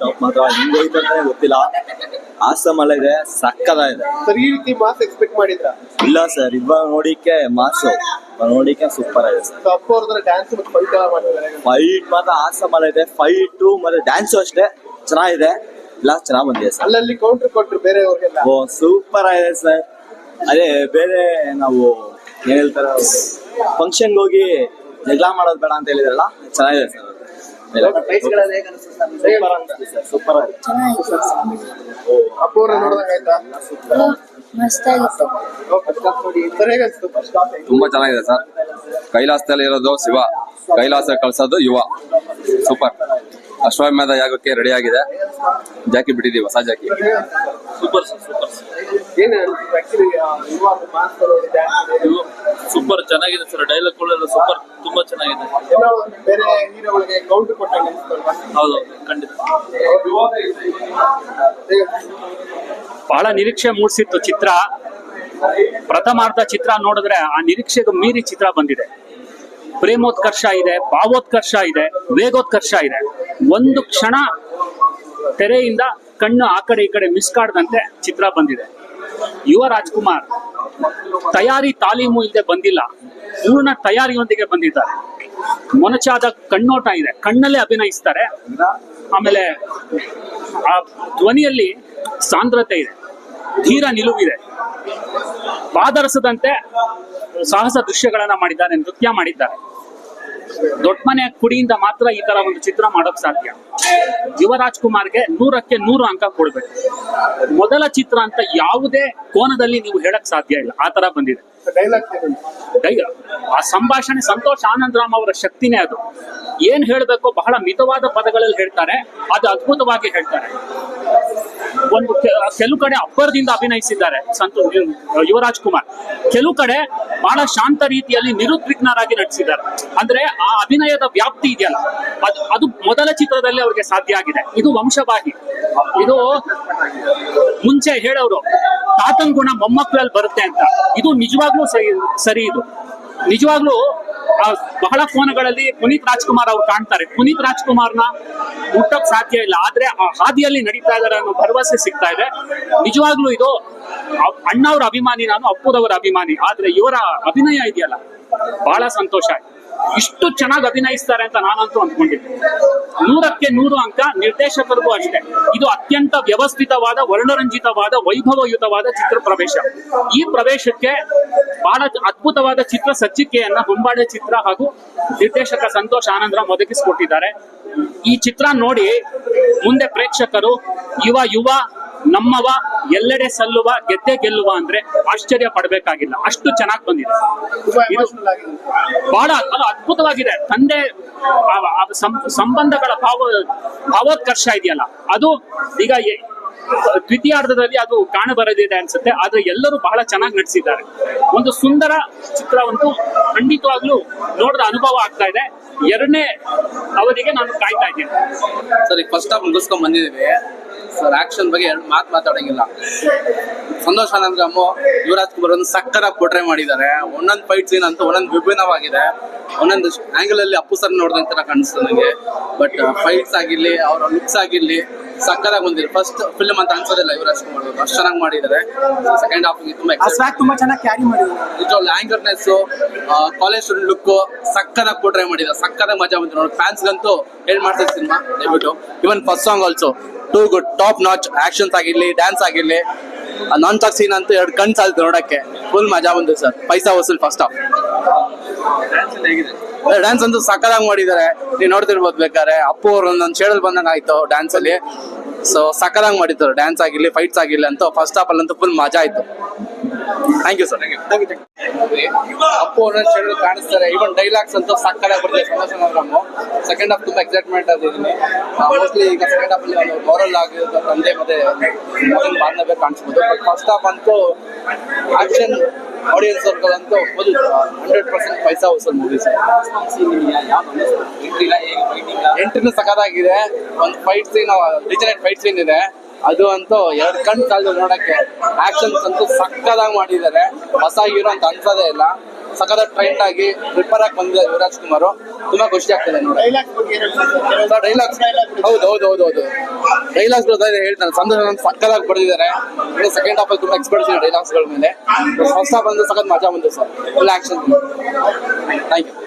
Top ಮಾತ್ರ ಹಿಂಗೈತೆ ಗೊತ್ತಿಲ್ಲ. Awesome ಅಲ್ಲ ಇದೆ. ಸಕ್ಕದಾಗಿದೆ ಸರ್ ಈ ರೀತಿ ಮಾಸ್ ಎಕ್ಸ್ಪೆಕ್ಟ್ ಮಾಡಿದ್ರ? ಇಲ್ಲ ಸರ್ ಇವಾಗ ನೋಡಿಕ್ಕೆ ಮಾಸು. ನೋಡಿಕ್ಕೆ ಸೂಪರ್ ಆಗಿದೆ ಸರ್. ಅಪ್ಪ ಅವ್ರದ್ರ ಡ್ಯಾನ್ಸ್ ಮತ್ತು ಫೈಟ್ ಎಲ್ಲ ಮಾಡಿದ್ದಾರೆ ಫೈಟ್ ಮಾತ್ರ ಆಸಮ್ ಅಲ್ಲ ಇದೆ. ಫೈಟು ಮತ್ತೆ ಡ್ಯಾನ್ಸ್ ಅಷ್ಟೇ. ಚೆನ್ನಾಗಿದೆ. ಎಲ್ಲ ಚೆನ್ನಾಗಿ ಬಂದಿದೆ ಸರ್. ಅಲ್ಲಲ್ಲಿ ಕೌಂಟರ್ ಕೊಟ್ರು ಬೇರೆ ಓ ಸೂಪರ್ ಆಗಿದೆ ಸರ್. ಅದೇ ಬೇರೆ ನಾವು ಏನ್ ಹೇಳ್ತಾರ ಫಂಕ್ಷನ್ಗೆ ಹೋಗಿ ಜಗಳ ಮಾಡೋದು ಬೇಡ ಅಂತ ಹೇಳಿದ್ರಲ್ಲ? ಚೆನ್ನಾಗಿದೆ ಸರ್. ಸೂಪರ್ ನೋಡಿದಂಗ ಆಯ್ತಾ? ಮಸ್ತ್ ಆಗಿತ್ತು ಸರ್ ತುಂಬಾ ಚೆನ್ನಾಗಿದೆ ಸರ್. ಕೈಲಾಸದಲ್ಲಿ ಇರೋದು ಶಿವ. ಕೈಲಾಸ ಕಳ್ಸೋದು ಯುವ. ಸೂಪರ್. ಅಶ್ವಮೇಧ ಯಾಗಕ್ಕೆ ರೆಡಿ ಆಗಿದೆ. ಜಾಕಿ ಬಿಟ್ಟಿದೀವಿ ಹೊಸ ಜಾಕಿ. Super super. ಸೂಪರ್ ಚೆನ್ನಾಗಿದೆ ಸರ್ ಡೈಲಾಗ್ ಎಲ್ಲ ಸೂಪರ್ ತುಂಬಾ ಚೆನ್ನಾಗಿದೆ. ಹೌದು ಖಂಡಿತ. ಬಹಳ ನಿರೀಕ್ಷೆ ಮೂಡಿಸಿತ್ತು ಚಿತ್ರ. ಪ್ರಥಮಾರ್ಧ ಚಿತ್ರ ನೋಡಿದ್ರೆ ಆ ನಿರೀಕ್ಷೆಗೆ ಮೀರಿ ಚಿತ್ರ ಬಂದಿದೆ. ಪ್ರೇಮೋತ್ಕರ್ಷ ಇದೆ ಭಾವೋತ್ಕರ್ಷ ಇದೆ ವೇಗೋತ್ಕರ್ಷ ಇದೆ. ಒಂದು ಕ್ಷಣ ತೆರೆಯಿಂದ ಕಣ್ಣು ಆ ಕಡೆ ಈ ಕಡೆ ಮಿಸ್ ಕಾಡ್ದಂತೆ ಚಿತ್ರ ಬಂದಿದೆ. ಯುವ ರಾಜ್ಕುಮಾರ್ ತಯಾರಿ ತಾಲೀಮು ಇಲ್ಲದೆ ಬಂದಿಲ್ಲ. ಪೂರ್ಣ ತಯಾರಿಯೊಂದಿಗೆ ಬಂದಿದ್ದಾರೆ. ಮೊನಚಾದ ಕಣ್ಣೋಟ ಇದೆ. ಕಣ್ಣಲ್ಲೇ ಅಭಿನಯಿಸ್ತಾರೆ. ಆಮೇಲೆ ಆ ಧ್ವನಿಯಲ್ಲಿ ಸಾಂದ್ರತೆ ಇದೆ. ಧೀರ ನಿಲುವಿದೆ. ಪಾದರಸದಂತೆ ಸಾಹಸ ದೃಶ್ಯಗಳನ್ನ ಮಾಡಿದ್ದಾರೆ, ನೃತ್ಯ ಮಾಡಿದ್ದಾರೆ. ದೊಡ್ಡ ಮನೆ ಕುಡಿಯಿಂದ ಮಾತ್ರ ಈ ತರ ಒಂದು ಚಿತ್ರ ಮಾಡೋಕ್ ಸಾಧ್ಯ. ಯುವರಾಜ್ ಕುಮಾರ್ಗೆ ನೂರಕ್ಕೆ ನೂರು ಅಂಕ ಕೊಡ್ಬೇಕು. ಮೊದಲ ಚಿತ್ರ ಅಂತ ಯಾವುದೇ ಕೋನದಲ್ಲಿ ನೀವು ಹೇಳಕ್ ಸಾಧ್ಯ ಇಲ್ಲ. ಆ ತರ ಬಂದಿದೆ. ಆ ಸಂಭಾಷಣೆ ಸಂತೋಷ್ ಆನಂದರಾಮ್ ಅವರ ಶಕ್ತಿನೇ ಅದು. ಏನ್ ಹೇಳ್ಬೇಕು ಬಹಳ ಮಿತವಾದ ಪದಗಳಲ್ಲಿ ಹೇಳ್ತಾರೆ ಅದು ಅದ್ಭುತವಾಗಿ ಹೇಳ್ತಾರೆ. ಒಂದು ಕೆಲವು ಕಡೆ ಅಬ್ಬರದಿಂದ ಅಭಿನಯಿಸಿದ್ದಾರೆ ಸಂತೋಷ್ ಯುವರಾಜ್ ಕುಮಾರ್. ಕೆಲವು ಕಡೆ ಬಹಳ ಶಾಂತ ರೀತಿಯಲ್ಲಿ ನಿರುದ್ವಿಗ್ನರಾಗಿ ನಟಿಸಿದ್ದಾರೆ. ಅಂದ್ರೆ ಆ ಅಭಿನಯದ ವ್ಯಾಪ್ತಿ ಇದೆಯಲ್ಲ, ಅದು ಅದು ಮೊದಲ ಚಿತ್ರದಲ್ಲಿ ಅವ್ರಿಗೆ ಸಾಧ್ಯ ಆಗಿದೆ. ಇದು ವಂಶವಾಹಿ. ಇದು ಮುಂಚೆ ಹೇಳೋರು, ತಾತನ್ ಗುಣ ಮೊಮ್ಮಕ್ಕಳಲ್ಲಿ ಬರುತ್ತೆ ಅಂತ. ಇದು ನಿಜವಾಗ್ಲೂ ಸರಿ ಸರಿ ಇದು. ನಿಜವಾಗ್ಲೂ ಬಹಳ ಕೋನಗಳಲ್ಲಿ ಪುನೀತ್ ರಾಜ್ಕುಮಾರ್ ಅವ್ರು ಕಾಣ್ತಾರೆ. ಪುನೀತ್ ರಾಜ್ಕುಮಾರ್ನ ಹುಟ್ಟಕ್ ಸಾಧ್ಯ ಇಲ್ಲ. ಆದ್ರೆ ಆ ಹಾದಿಯಲ್ಲಿ ನಡೀತಾ ಇದ್ದಾರೆ ಅನ್ನೋ ಭರವಸೆ ಸಿಗ್ತಾ ಇದೆ. ನಿಜವಾಗ್ಲೂ ಇದು ಅಣ್ಣವ್ರ ಅಭಿಮಾನಿ, ನಾನು ಅಪ್ಪುದವರ ಅಭಿಮಾನಿ. ಆದ್ರೆ ಇವರ ಅಭಿನಯ ಇದೆಯಲ್ಲ? ಬಹಳ ಸಂತೋಷ ಆಯ್ತು. ಇಷ್ಟು ಚೆನ್ನಾಗಿ ಅಭಿನಯಿಸ್ತಾರೆ ಅಂತ ನಾನಂತೂ ಅಂದ್ಕೊಂಡಿದ್ದೆ ನೂರಕ್ಕೆ ನೂರು ಅಂಕ ನಿರ್ದೇಶಕರಿಗೂ ಅಷ್ಟೇ. ಇದು ಅತ್ಯಂತ ವ್ಯವಸ್ಥಿತವಾದ, ವರ್ಣರಂಜಿತವಾದ, ವೈಭವಯುತವಾದ ಚಿತ್ರ ಪ್ರವೇಶ. ಈ ಪ್ರವೇಶಕ್ಕೆ ಬಹಳ ಅದ್ಭುತವಾದ ಚಿತ್ರ ಸಜ್ಜಿಕೆಯನ್ನ ಹೊಂಬಾಳೆ ಚಿತ್ರ ಹಾಗೂ ನಿರ್ದೇಶಕ ಸಂತೋಷ್ ಆನಂದರಾಮ್ ಒದಗಿಸಿಕೊಟ್ಟಿದ್ದಾರೆ ಈ ಚಿತ್ರ ನೋಡಿ ಮುಂದೆ ಪ್ರೇಕ್ಷಕರು, ಯುವ ಯುವ ನಮ್ಮವ ಎಲ್ಲೆಡೆ ಸಲ್ಲುವ ಗೆದ್ದೆ ಗೆಲ್ಲುವ ಅಂದ್ರೆ ಆಶ್ಚರ್ಯ ಪಡ್ಬೇಕಾಗಿಲ್ಲ. ಅಷ್ಟು ಚೆನ್ನಾಗಿ ಬಂದಿದೆ. ತುಂಬಾ ಎಮೋಷನಲ್ ಆಗಿದೆ. ಬಹಳ ಅದು ಅದ್ಭುತವಾಗಿದೆ. ತಂದೆ ಸಂಬಂಧಗಳ ಭಾವ ಭಾವೋತ್ಕರ್ಷ ಇದೆಯಲ್ಲ ಅದು ಈಗ ದ್ವಿತೀಯಾರ್ಧದಲ್ಲಿ ಅದು ಕಾಣ ಬರದಿದೆ ಅನ್ಸುತ್ತೆ ಆದ್ರೆ ಎಲ್ಲರೂ ಬಹಳ ಚೆನ್ನಾಗಿ ನಟಿಸಿದ್ದಾರೆ. ಒಂದು ಸುಂದರ ಚಿತ್ರವಂತೂ ಖಂಡಿತವಾಗ್ಲೂ ನೋಡಿದ ಅನುಭವ ಆಗ್ತಾ ಇದೆ. ಎರಡನೇ ಅವಧಿಗೆ ನಾನು ಕಾಯ್ತಾ ಇದ್ದೀನಿ. ಸರಿ ಫಸ್ಟ್ ಆಫ್ ಮುಗಿಸ್ಕೊಂಡ್ ಬಂದಿದ್ದೀವಿ. ಸರ್ ಆಕ್ಷನ್ ಬಗ್ಗೆ ಎರಡು ಮಾತು ಮಾತಾಡೋಂಗಿಲ್ಲ. ಸಂತೋಷ್ ಆನಂದರಾಮು ಯುವರಾಜ್ ಕುಮಾರ್ ಒಂದು ಸಕ್ಕದಾಗಿ ಪೋಟ್ರೆ ಮಾಡಿದ್ದಾರೆ. ಒಂದೊಂದು ಫೈಟ್ ಸೀನ್ ಅಂತೂ ಒಂದೊಂದು ವಿಭಿನ್ನವಾಗಿದೆ. ಒಂದೊಂದು ಆಂಗಲ್ ಅಲ್ಲಿ ಅಪ್ಪು ಸರ್ ನೋಡಿದಂತರ ತರ ಕಾಣಿಸ್ತು ನನಗೆ ಬಟ್ ಫೈಟ್ಸ್ ಆಗಿರ್ಲಿ ಅವರ ಲುಕ್ಸ್ ಆಗಿರ್ಲಿ ಸಕ್ಕರಾಗಿ ಬಂದಿದೆ. ಫಸ್ಟ್ ಫಿಲ್ಮ್ ಅಂತ ಅನ್ಸೋದಿಲ್ಲ ಯುವರಾಜ್ ಕುಮಾರ್ ಅವರು. ಅಷ್ಟು ಚೆನ್ನಾಗಿ ಮಾಡಿದ್ದಾರೆ. ಸೆಕೆಂಡ್ ಹಾಫ್ ತುಂಬಾ. ತುಂಬಾ ಚೆನ್ನಾಗಿ ಕ್ಯಾರಿ ಮಾಡಿದ್ರು. ನಿಜವಾಗ್ಲೂ ಕಾಲೇಜ್ ಸ್ಟೂಡೆಂಟ್ ಲುಕ್ ಸಕ್ಕದಾಗಿ ಪೋಟ್ರೆ ಮಾಡಿದ್ದಾರೆ. ಸಕ್ಕರೆ ಮಜಾ ಬಂತು ನೋಡಿ. ಫ್ಯಾನ್ಸ್ ಗಂತೂ ಏನ್ ಮಾಡ್ತಾರೆ ಸಿನಿಮಾ ದಯವಿಟ್ಟು. ಇವನ್ first song also too good top notch actions ಆಗಿರ್ಲಿ ಡ್ಯಾನ್ಸ್ ಆಗಿರ್ಲಿ. ನಾನ್ ಟಾಕ್ ಸೀನ್ ಅಂತ ಎರಡು ಕಣ್ ಸಾಲ್ತು ನೋಡಕ್ಕೆ. ಫುಲ್ ಮಜಾ ಬಂತು ಸರ್. ಪೈಸಾ ವಸೂಲ್ ಫಸ್ಟ್ ಆಫ್ ಡ್ಯಾನ್ಸ್ ಅಂತೂ ಸಕ್ಕದಾಗಿ ಮಾಡಿದ್ದಾರೆ. ನೀವು ನೋಡ್ತಿರ್ಬೋದು ಬೇಕಾದ್ರೆ. ಅಪ್ಪು ಅವ್ರು ಒಂದೊಂದು ಶೇಡಲ್ ಬಂದಂಗ ಆಯ್ತು ಡ್ಯಾನ್ಸ್ ಅಲ್ಲಿ. ಸೊ ಸಕ್ಕದಾಗಿ ಮಾಡಿದ್ರು. ಡ್ಯಾನ್ಸ್ ಆಗಿರ್ಲಿ ಫೈಟ್ಸ್ ಆಗಿರ್ಲಿ ಅಂತ ಫಸ್ಟ್ ಹಾಫ್ ಅಲ್ಲಂತೂ ಫುಲ್ ಮಜಾ ಆಯ್ತು thank you sir thank you Appu ಒಂದೊಂದು ಚೆಂಡು ಕಾಣಿಸ್ತಾರೆ. ಇವನ್ ಡೈಲಾಗ್ಸ್ ಅಂತೂ ಸಕ್ಕಡೆ ಬರ್ತದೆ. ಸಂದರ್ಶನ ಸೆಕೆಂಡ್ ಹಾಫ್ ತುಂಬಾ ಎಕ್ಸೈಟ್ಮೆಂಟ್ ಆಗಿದ್ದೀನಿ ಮೋಸ್ಟ್ಲಿ ಈಗ ಸೆಕೆಂಡ್ ಹಾಫ್ ಅಲ್ಲಿ ಒಂದು ಮೋರಲ್ ಆಗಿರೋದು ತಂದೆ ಮತ್ತೆ ಮಗನ ಬಾಂಧವ್ಯ ಕಾಣಿಸ್ಬೋದು. ಬಟ್ ಫಸ್ಟ್ ಹಾಫ್ ಅಂತೂ ಆಕ್ಷನ್ ಆಡಿಯನ್ಸ್ ಸರ್ಕಲ್ ಅಂತೂ ಫುಲ್ ಹಂಡ್ರೆಡ್ ಪರ್ಸೆಂಟ್ ಪೈಸಾ ಹೊಸ ಮೂವೀಸ್ ಎಂಟ್ರಿನೂ ಸಖತ್ತಾಗಿದೆ ಒಂದು ಫೈಟ್ ಸೀನ್ ರಿಜನೇಟ್ ಫೈಟ್ ಸೀನ್ ಇದೆ. ಅದು ಅಂತೂ ಎರಡು ಕಣ್ ಕಳೆದು ನೋಡಕ್ಕೆ ಆಕ್ಷನ್ಸ್ ಅಂತೂ ಸಕ್ಕದಾಗಿ ಮಾಡಿದ್ದಾರೆ. ಹೊಸ ಹೀರೋ ಅಂತ ಅನ್ಸೋದೇ ಇಲ್ಲ. ಸಕ್ಕದ ಟ್ರೈಂಡ್ ಆಗಿ ಪ್ರಿಪೇರ್ ಆಗಿ ಬಂದಿದ್ದಾರೆ ಯುವರಾಜ್ ಕುಮಾರ್. ತುಂಬಾ ಖುಷಿ ಆಗ್ತದೆ ನೋಡಿ? ಡೈಲಾಗ್ಸ್ ಹೌದು ಹೌದು ಹೌದು ಹೌದು. ಡೈಲಾಗ್ಸ್ ಹೇಳ್ತಾನೆ ಸಂತೋಷ್ ನಾನು ಸಕ್ಕದಾಗಿ ಬರೆದಿದ್ದಾರೆ. ಸೆಕೆಂಡ್ ಹಾಫ್ ಅಲ್ಲಿ ತುಂಬಾ ಎಕ್ಸ್ಪರ್ಟ್ಸ್ ಇದೆ ಡೈಲಾಗ್ಸ್ಗಳ ಮೇಲೆ. ಹೊಸ ಬಂದು ಸಖತ್ ಮಜಾ ಬಂತು sir. Full action thank you